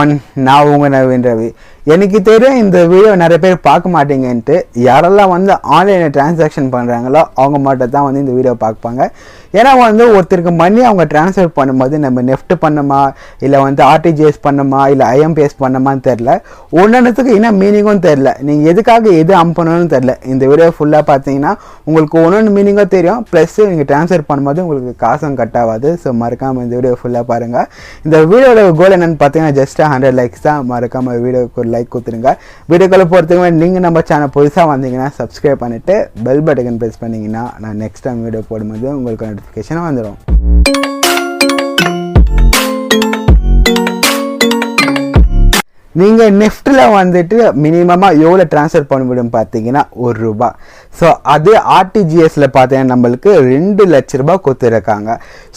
One நான் உங்க நவீன் ரவி எனக்கு தெரியும் இந்த வீடியோ நிறைய பேர் பார்க்க மாட்டீங்கன்ட்டு. யாரெல்லாம் வந்து ஆன்லைனில் டிரான்சாக்ஷன் பண்ணுறாங்களோ அவங்க மட்டும் தான் வந்து இந்த வீடியோ பார்ப்பாங்க. ஏன்னா வந்து ஒருத்தருக்கு மணி அவங்க ட்ரான்ஸ்ஃபர் பண்ணும்போது நம்ம நெஃப்ட் பண்ணுமா இல்லை வந்து ஆர்டிஜிஎஸ் பண்ணுமா இல்லை ஐஎம்பிஎஸ் பண்ணுமான்னு தெரில ஒன்றுத்துக்கு என்ன மீனிங்கும் தெரில நீங்கள் எதுக்காக எது அனுப்பணும்னு தெரில இந்த வீடியோ ஃபுல்லாக பார்த்தீங்கன்னா உங்களுக்கு ஒன்று மீனிங்கும் தெரியும். ப்ளஸ் நீங்கள் ட்ரான்ஸ்ஃபர் பண்ணும்போது உங்களுக்கு காசும் கட் ஆகாது. ஸோ மறக்காமல் இந்த வீடியோ ஃபுல்லாக பாருங்கள் இந்த வீடியோட கோல் என்னென்னு பார்த்தீங்கன்னா ஜஸ்ட் ஹண்ட்ரட் லைக்ஸ் தான் மறக்காமல் வீடியோக்கு ஒரு லைக் கொடுத்துருங்க வீடியோக்குள்ளே போகிறதுக்கு நீங்கள் நம்ம சேனல் புதுசாக வந்தீங்கன்னா சப்ஸ்கிரைப் பண்ணிவிட்டு பெல் பட்டன் ப்ரெஸ் பண்ணிங்கன்னா நான் நெக்ஸ்ட் டைம் வீடியோ போடும்போது உங்களுக்கு நோட்டிஃபிகேஷன் வந்துடும் நீங்கள் நெஃப்ட்டில் வந்துட்டு மினிமமாக எவ்வளோ ட்ரான்ஸ்ஃபர் பண்ண முடியும் பார்த்தீங்கன்னா ஒரு ரூபா. ஸோ அது ஆர்டிஜிஎஸில் பார்த்தீங்கன்னா நம்மளுக்கு ரெண்டு லட்ச ரூபா கொடுத்துருக்காங்க.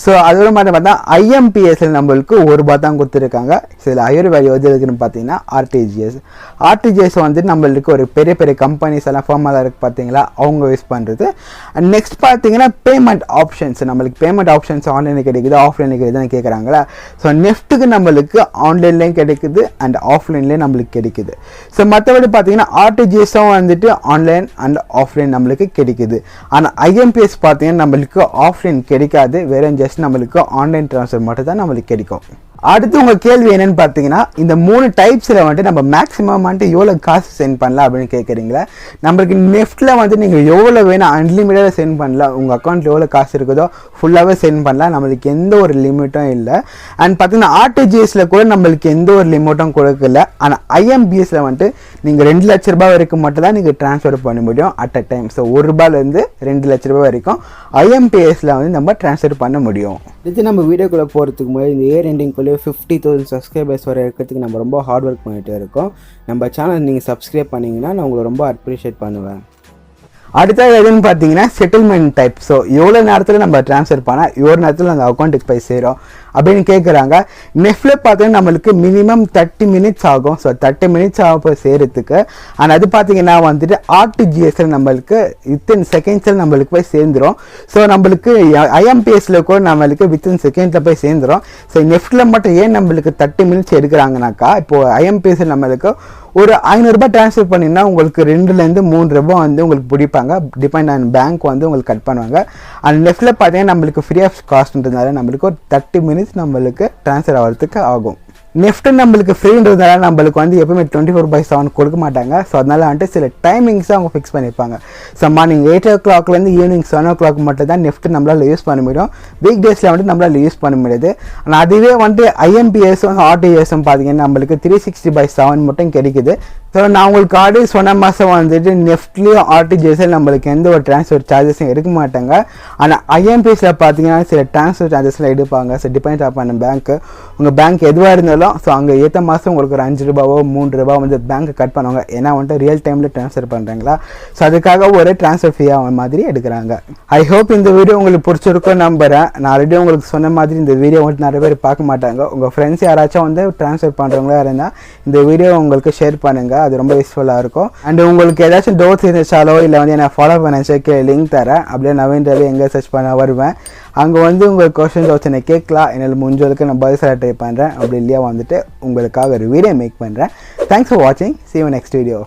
ஸோ அதோட மாதிரி பார்த்தா ஐஎம்பிஎஸ்ல நம்மளுக்கு ஒரு ரூபா தான் கொடுத்துருக்காங்க. சில ஐயர் வேல்யூ எது இருக்குன்னு பார்த்தீங்கன்னா ஆர்டிஜிஎஸ் ஆர்டிஜிஎஸ் வந்துட்டு நம்மளுக்கு ஒரு பெரிய பெரிய கம்பெனிஸ் எல்லாம் ஃபார்மெல்லாம் இருக்குது பார்த்தீங்களா அவங்க யூஸ் பண்ணுறது அண்ட் நெக்ஸ்ட் பார்த்தீங்கன்னா பேமெண்ட் ஆப்ஷன்ஸ் நம்மளுக்கு பேமெண்ட் ஆப்ஷன்ஸ் ஆன்லைனில் கிடைக்குது ஆஃப்லைனில் கிடைக்குதுன்னு கேட்குறாங்களா ஸோ நெஃப்ட்டுக்கு நம்மளுக்கு ஆன்லைன்லேயும் கிடைக்குது அண்ட் ஆஃப் ஆஃப்லைன்லேயே நம்மளுக்கு கிடைக்குது. ஸோ மற்றபடி பார்த்தீங்கன்னா ஆர்டிஜிஎஸும் வந்துட்டு ஆன்லைன் அண்ட் ஆஃப்லைன் நம்மளுக்கு கிடைக்குது. ஆனால் ஐஎம்பிஎஸ் பார்த்தீங்கன்னா நம்மளுக்கு ஆஃப்லைன் கிடைக்காது. வெறும் ஜஸ்ட் நம்மளுக்கு ஆன்லைன் ட்ரான்ஸ்ஃபர் மட்டும் தான் நம்மளுக்கு கிடைக்கும். அடுத்து உங்கள் கேள்வி என்னன்னு பார்த்தீங்கன்னா இந்த மூணு டைப்ஸில் வந்துட்டு நம்ம மேக்ஸிமம் வந்துட்டு எவ்வளோ காசு சென்ட் பண்ணலாம் அப்படின்னு கேட்குறீங்களா நம்மளுக்கு நெஃப்ட்டில் வந்து நீங்கள் எவ்வளோ வேணும் அன்லிமிட்டடாக சென்ட் பண்ணலாம். உங்கள் அக்கௌண்ட்டில் எவ்வளோ காசு இருக்குதோ ஃபுல்லாகவே சென்ட் பண்ணலாம். நம்மளுக்கு எந்த ஒரு லிமிட்டும் இல்லை. அண்ட் பார்த்தீங்கன்னா ஆர்டிஜிஎஸில் கூட நம்மளுக்கு எந்த ஒரு லிமிட்டும் கொடுக்கல. ஆனால் ஐஎம்பிஎஸில் வந்துட்டு நீங்கள் ரெண்டு லட்ச ரூபாய் வரைக்கும் மட்டும் தான் நீங்கள் ட்ரான்ஸ்ஃபர் பண்ண முடியும் அட் அ டைம் ஸோ ஒரு ரூபாயிலேருந்து ரெண்டு லட்ச ரூபாய் வரைக்கும் ஐஎம்பிஎஸில் வந்து நம்ம ட்ரான்ஸ்ஃபர் பண்ண முடியும். இது நம்ம வீடியோக்குள்ளே போகிறதுக்கு முன்னாடி இந்த இயர் எண்டிங்குள்ளே ஃபிஃப்டி தௌசண்ட் சப்ஸ்கிரைபர்ஸ் வர இருக்கிறதுக்கு நம்ம ரொம்ப ஹார்ட் ஒர்க் பண்ணிகிட்டே இருக்கோம். நம்ம சேனல் நீங்கள் சப்ஸ்கிரைப் பண்ணிங்கன்னா நான் உங்களை ரொம்ப அப்ரிஷியேட் பண்ணுவேன். அடுத்தது எதுன்னு பார்த்தீங்கன்னா செட்டில்மெண்ட் டைப் ஸோ எவ்வளோ நேரத்தில் நம்ம ட்ரான்ஸ்ஃபர் பண்ணால் எவ்வளோ நேரத்தில் அந்த அக்கௌண்ட்டுக்கு போய் சேரும்? அப்படின்னு கேட்குறாங்க நெஃப்ல பார்த்தீங்கன்னா நம்மளுக்கு மினிமம் தேர்ட்டி மினிட்ஸ் ஆகும். ஸோ தேர்ட்டி மினிட்ஸ் ஆகும் போய் சேரத்துக்கு. ஆனால் அது பார்த்தீங்கன்னா வந்துட்டு ஆர்டிஜிஎஸ்ல நம்மளுக்கு வித்தின் செகண்ட்ஸில் நம்மளுக்கு போய் சேர்ந்துரும். ஸோ நம்மளுக்கு ஐஎம்பிஎஸ்ல கூட நம்மளுக்கு வித்தின் செகண்ட்ஸில் போய் சேர்ந்துரும். ஸோ நெஃப்டில் மட்டும் ஏன் நம்மளுக்கு தேர்ட்டி மினிட்ஸ் எடுக்கிறாங்கனாக்கா இப்போ ஐஎம்பிஎஸ்ல நம்மளுக்கு ஒரு ஐநூறுரூபா ட்ரான்ஸ்ஃபர் பண்ணினா உங்களுக்கு ரெண்டுலேருந்து மூணு ரூபாய் வந்து உங்களுக்கு பிடிப்பாங்க. டிபெண்ட் ஆன் பேங்க் வந்து உங்களுக்கு கட் பண்ணுவாங்க. அண்ட் லெஃப்ட்டில் பார்த்தீங்கன்னா நம்மளுக்கு ஃப்ரீ ஆஃப் காஸ்ட்ன்றதுனால நம்மளுக்கு ஒரு தேர்ட்டி மினிட்ஸ் நம்மளுக்கு ட்ரான்ஸ்ஃபர் ஆகிறதுக்கு ஆகும். நெஃப்ட் நம்மளுக்கு ஃப்ரீன்றதுனால நம்மளுக்கு வந்து எப்பவுமே டுவெண்ட்டி ஃபோர் பை செவன் கொடுக்க மாட்டாங்க. ஸோ அதனால வந்துட்டு சில டைமிங்ஸ் அவங்க ஃபிக்ஸ் பண்ணியிருப்பாங்க. ஸோ மார்னிங் எயிட் ஓ கிளாக்லேருந்து ஈவினிங் செவன் ஓ கிளாக் மட்டும் தான் நெஃப்ட் நம்மளால் யூஸ் பண்ண முடியும். வீக் டேஸில் வந்துட்டு நம்மளால் யூஸ் பண்ண முடியாது. ஆனால் அதுவே வந்துட்டு ஐஎம்பிஎஸும் ஆர்டிஎஸும் பார்த்தீங்கன்னா நம்மளுக்கு த்ரீ சிக்ஸ்டி பை செவன் மட்டும் கிடைக்குது. ஸோ நான் உங்களுக்கு ஆல்ரெடி சொன்ன மாதம் வந்துட்டு நெஃப்ட்லேயும் ஆர்டிஜிஎஸில் நம்மளுக்கு எந்த ஒரு ட்ரான்ஸ்ஃபர் சார்ஜஸும் எடுக்க மாட்டாங்க. ஆனால் ஐஎம்பிஎஸில் பார்த்தீங்கன்னா சில ட்ரான்ஸ்ஃபர் சார்ஜஸ்லாம் எடுப்பாங்க. ஸோ டிபெண்ட் ஆப்பான பேங்க்கு உங்கள் பேங்க் எதுவாக இருந்தாலும் ஸோ அங்கே ஏற்ற மாதம் உங்களுக்கு ஒரு அஞ்சு ரூபாவோ மூன்று ரூபா வந்து பேங்க்கு கட் பண்ணுவாங்க. ஏன்னா வந்துட்டு ரியல் டைமில் ட்ரான்ஸ்ஃபர் பண்ணுறாங்களா ஸோ அதுக்காக ஒரு ட்ரான்ஸ்ஃபர் ஃபீயாக மாதிரி எடுக்கிறாங்க. ஐ ஹோப் இந்த வீடியோ உங்களுக்கு பிடிச்சிருக்கோம் நம்புகிறேன் நான் ஆல்ரெடி உங்களுக்கு சொன்ன மாதிரி இந்த வீடியோ வந்துட்டு நிறைய பேர் பார்க்க மாட்டாங்க. உங்கள் ஃப்ரெண்ட்ஸ் யாராச்சும் வந்து ட்ரான்ஸ்ஃபர் பண்ணுறவங்களா இருந்தால் இந்த வீடியோ உங்களுக்கு ஷேர் பண்ணுங்கள் அது ரொம்ப யூஸ்ஃபுல்லாக இருக்கும். அண்ட் உங்களுக்கு ஏதாச்சும் டவுட்ஸ் இருந்துச்சாலோ இல்லை வந்து என்ன ஃபாலோ பண்ண கே லிங்க் தரேன். அப்படியே நவீன் ரவி எங்கே சர்ச் பண்ண வருவேன். அங்கே வந்து உங்கள் கொஷின் டவுட்ஸ் என்னை கேட்கலாம். என்னால் முடிஞ்சளவுக்கு நான் பதில் ட்ரை பண்ணுறேன் அப்படி இல்லையா வந்துட்டு உங்களுக்காக ஒரு வீடியோ மேக் பண்ணுறேன் தேங்க்ஸ் ஃபார் வாட்சிங் சி யூ நெக்ஸ்ட் வீடியோ